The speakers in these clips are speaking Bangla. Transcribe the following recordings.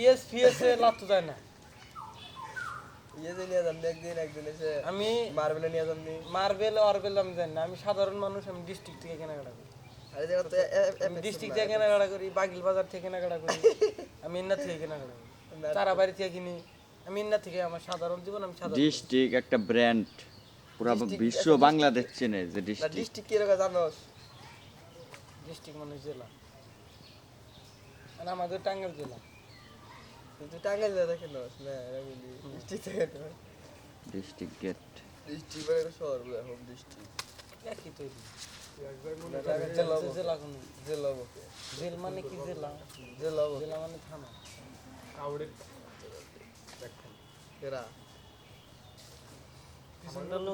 ইএস ফিএস এ লাভ তো যায় না। যে নিয়ে যাবনি একদিন একদিন এসে আমি মার্বেলে নিয়ে যাবনি মার্বেল অরবেল আমি জানি না আমি সাধারণ মানুষ আমি ডিস্ট্রিক্ট থেকে কেনাকাটা করি। ডিস্ট্রিক্ট থেকে কেনাকাটা করি বাগিল বাজার থেকে কেনাকাটা করি আমি ইন্না থেকে কেনাকাটা করি তারা বাড়ি থেকে কিনি আমি ইন্না থেকে আমার সাধারণ জীবন আমি সাধারণ ডিস্ট্রিক্ট একটা ব্র্যান্ড পুরো বিশ্ব বাংলাদেশ চেনে যে ডিস্ট্রিক্ট ডিস্ট্রিক্ট কীরকম জানোস? ডিস্ট্রিক্ট মানে জেলা। আর আমাদের টাঙ্গাইল জেলা। তুই টাঙ্গাইল দেখে নস না এরকমই ডিস্ট্রিক্ট থেকে ডিস্ট্রিক্ট গেট ডিস্ট্রিক্ট মানে শহর হোম ডিস্ট্রিক্ট একই তৈরি জেলা কোনো বকে মানে কি জেলা জেলা বকে জেলা মানে থানা এরা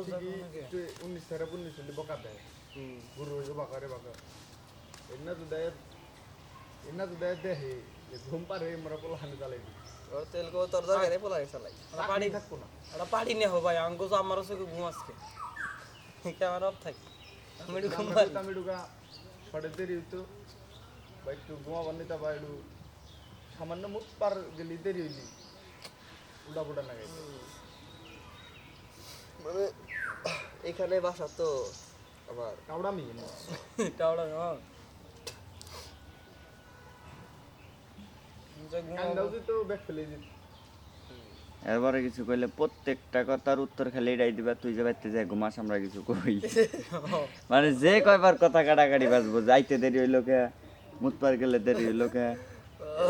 যাবে নাকি? উনিশ সারা উনিশ বকা দেয় গুরু হইব বাকারে বাকা এনা তো দেয় এনা তো দেয় দেহে যে ঘুম পারে মরা পোলা হানি চালাই ওর তেল কো তোর দরকারে পোলাই চালাই ওরা থাকব না। ওরা পাড়ি নেহ ভাই আঙ্গো তো আমারও চোখে ঘুম আসছে। ক্যামেরা অফ থাকে। আমি একটু ঘুম পারি তামিডুকা পড়ে দেরি হইতো। বা একটু ঘুমাবার নিতে বা একটু সামান্য মুখ পার গেলি দেরি হইলি উল্টা পুল্টা না মানে এখানে বাসা তো আমার কাউডামি টাওড়া এরপরে কিছু কইলে প্রত্যেকটা কথার উত্তর খালি এটাই দিবা তুই যে বাইতে যাই ঘুমাস আমরা কিছু কই। মানে যে কয়বার কথা কাটাকাটি বাজবো যাইতে দেরি হইল কে মুতপার গেলে দেরি হইল কে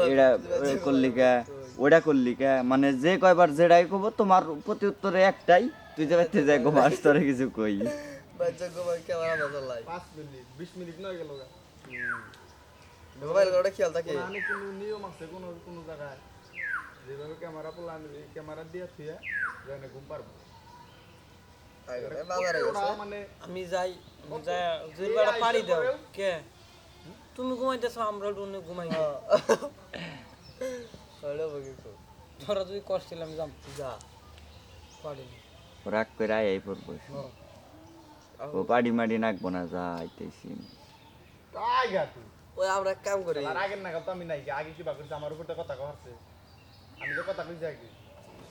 এটা করলি কে ওটা করলি কে মানে যে কয়বার যেটাই কব তোমার প্রতি উত্তরে একটাই তুই যে বাইতে যাই ঘুমাস তোরে কিছু কই। বাচ্চা গোবার ক্যামেরা না চালাই পাঁচ মিনিট বিশ মিনিট নয় গেল মোবাইল করে খেয়াল থাকে। আমি কোনো নিয়ম আছে কোনো কোনো জায়গায়? যেভাবে ক্যামেরা পোলা আনবি ক্যামেরা দিয়ে থুয়ে যেন ঘুম পারব। মানে আমি যাই যাই যদি পাড়ি দাও। কে? তুমি ঘুমাইতেছো আমরা অন্য ঘুমাই। বকিছো তোরা যদি কষ্ট আমি যাম। যা। পারি রাগ করে আয় পড়ব। ও পাড়ি মাড়ি নাকবো না যা আইতেছি। তাই গা তুই। ওই আমরা এক কাম করি। আগের না তো আমি নাই আগে কি বাকি আমার উপর কথা কচ্ছে আমি তো কথা কইছি আগে।